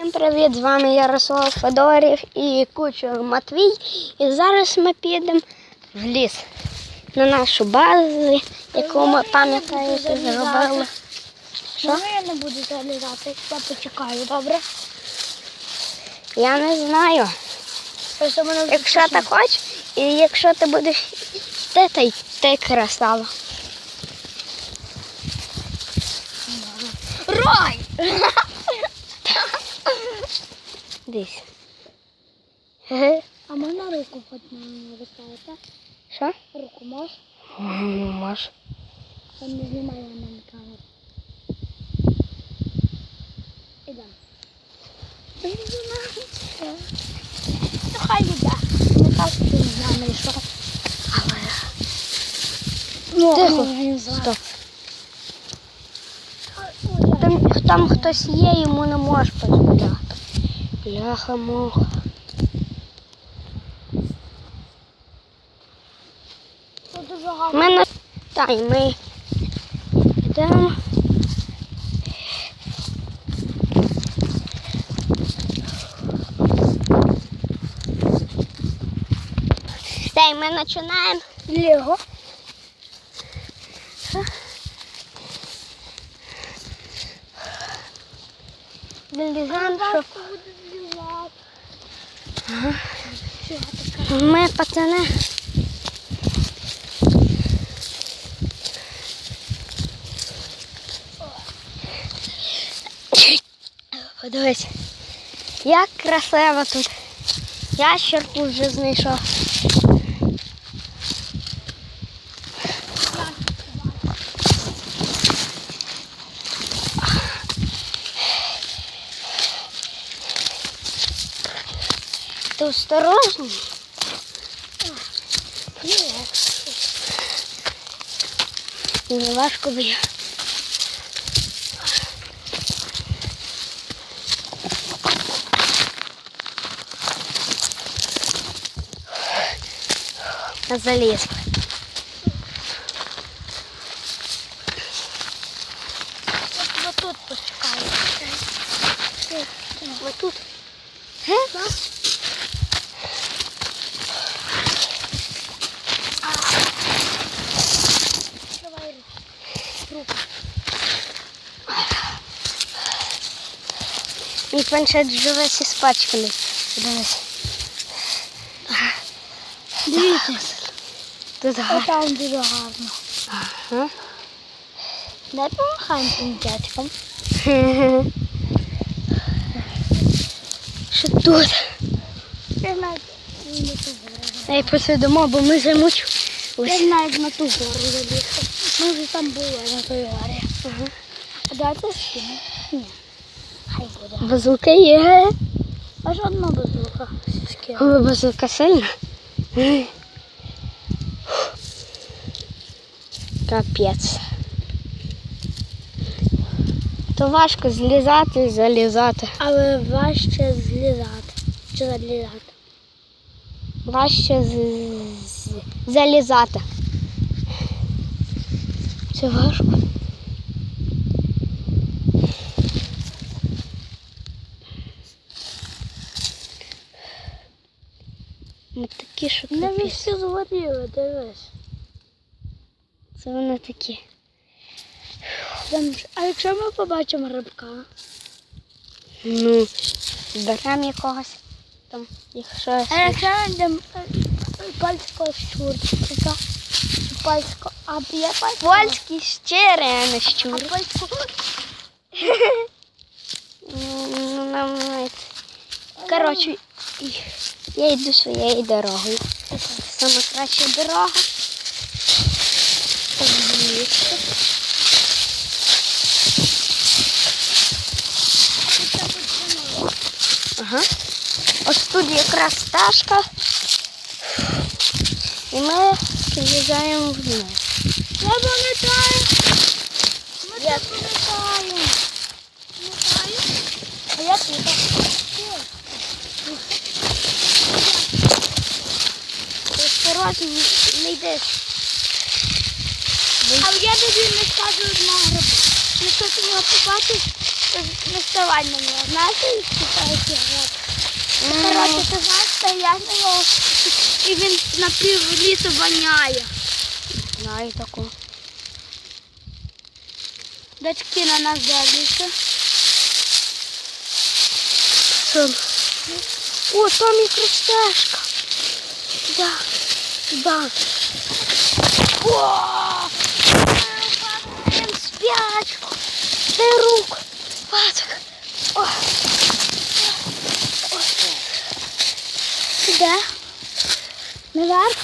Всім привіт! З вами Ярослав Федорів і кучер Матвій. І зараз ми підемо в ліс на нашу базу, яку ми пам'ятаєте зробили. Що? Можна я не буду залізати? Я почекаю, добре? Я не знаю. Якщо ти хочеш, і якщо ти будеш йти, то й ти красава. Рой! Десь. Ге. А можна руку виставити? Що? Руку можеш? М, Може. Я не знімаю на камеру. Ідемо. Ну хай йде. Не так, що він з нами. Але Ну, Тихо. стоп. Там, там хтось є, йому не можеш поділяти. Бляха муха. Ми на... Та й ми йдемо. Та й ми починаємо. Лего. Вилізаємо, щоб буде злізати. Ага. Що таке? Ми, пацани, Подивись, як красиво тут. Я щерку вже знайшов. Ти осторожний? Не важко б'є. Заліз. Я тебе тут почекаю. Ось тут. Давай руку. Мій планшет вже весь. Подивись. Дивіться. Тут гарно. Там дуже гарно. Ага. Дай помахаємо дядькам. Що тут? Ей, посидимо, бо ми замучу. Я як на ту гору залізти. Ми вже там були на той горі. Ага. А давайте скинемо. Ні. Базука є. Аж одна безлука скинула. Але базука сильна. Капець. То важко злізати і залізати. Але важче злізати. Чи залізати? Важче з... з- залізати. Це важко. Що капець. всі згоріли, дивись. Це вони такі. А якщо ми побачимо рибка? Ну, беремо якогось там, якщо А якщо ми йдемо польського щурчика? Польського. А є польського? польський щире, а не А щур. польського? Ну, нам навіть. Я йду своєю дорогою. Саме краща дорога. Звідси. Ага. Ось тут якраз стежка. І ми з'їжджаємо вниз. Я пам'ятаю. Ми це пам'ятаємо. Пам'ятаю? А я тут. Осторожно, не йдеш. А я тобі не скажу одного гриба. Якщо ти його побачиш, не вставай на нього. Знаєте, читаєте грати. Коротше, ти знаєш, що я на нього, і він на пів лісу воняє. Знаю таку. Дочки на нас дивляться. О, там і крестешка. Да, да. О! Прям спячку. Дай руку. Пацак. О. Де? Наверх?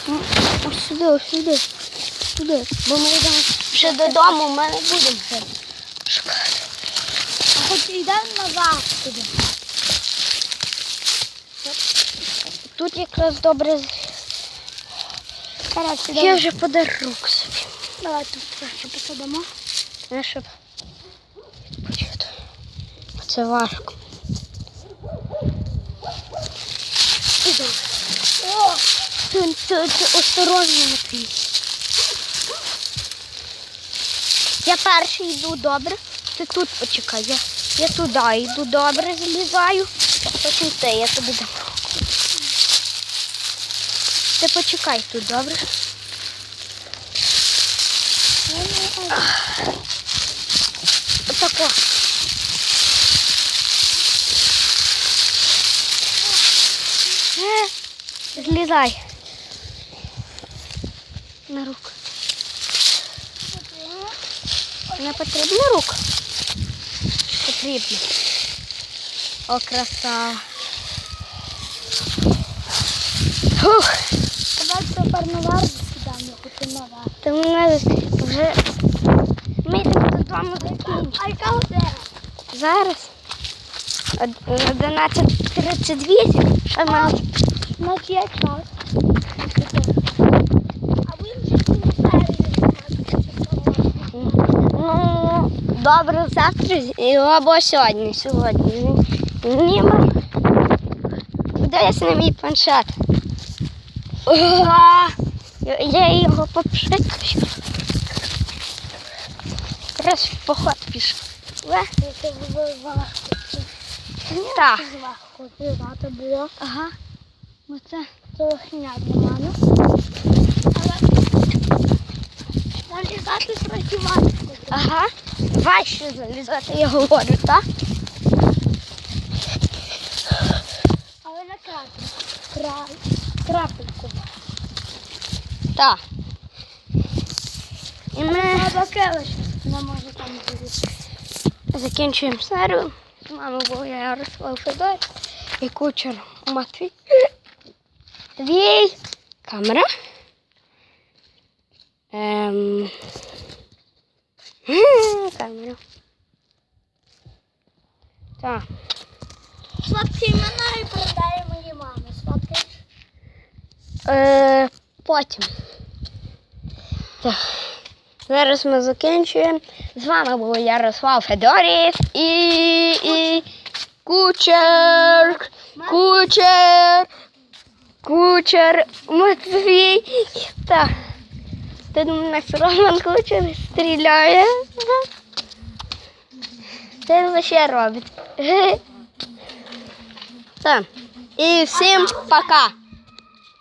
Ось сюди, ось сюди. Сюди. Бо ми йдемо ще додому, ми не будемо вже шукати. Хоч йдемо назад туди. Тут якраз добре. Коротше, Я вже подарунок собі. Давай тут трохи посадимо. Не щоб. Це важко. Іди. О, ти, ти осторожно Матвій. Я перший йду добре. Ти тут почекай. Я, я туди йду добре, злізаю. Потім ти, я тобі дам. Ти почекай тут, добре? Отако. Е, Злізай. На руку. Не потрібна рука? Потрібно. О, краса. Фух. Тепер наверх сідаємо, хоч наверх. Та мене вже. Ми йдемо додому закінчимо. А яка година? Зараз. Од- 11.38. Ще мало. У нас є час. А ви вже. Ну, добре, завтра або сьогодні. Сьогодні. Ні, Подивись на мій планшет. Ура! Я- його попшикаю. Раз в поход пішов. Це. Так. Це зривати було. Ага. Оце трохня для мене. Але залізати важко. Ага. Важче залізати, я говорю, так? Але на крапельку. Край. Так. І ми. Не може там бути. закінчуємо серію. З вами був я Ярослав Федор і кучер Матвій. Твій камера. Ем... Камера. Так. Сладкий мене і передає моїй мамі. Сладкий. Е, потім. Так. Зараз ми закінчуємо. З вами був Ярослав Федорів і, і кучер. Кучер. Кучер. Матвій. Так. Тут у нас Роман кучер стріляє. Це ще робить. Так. І всім пока.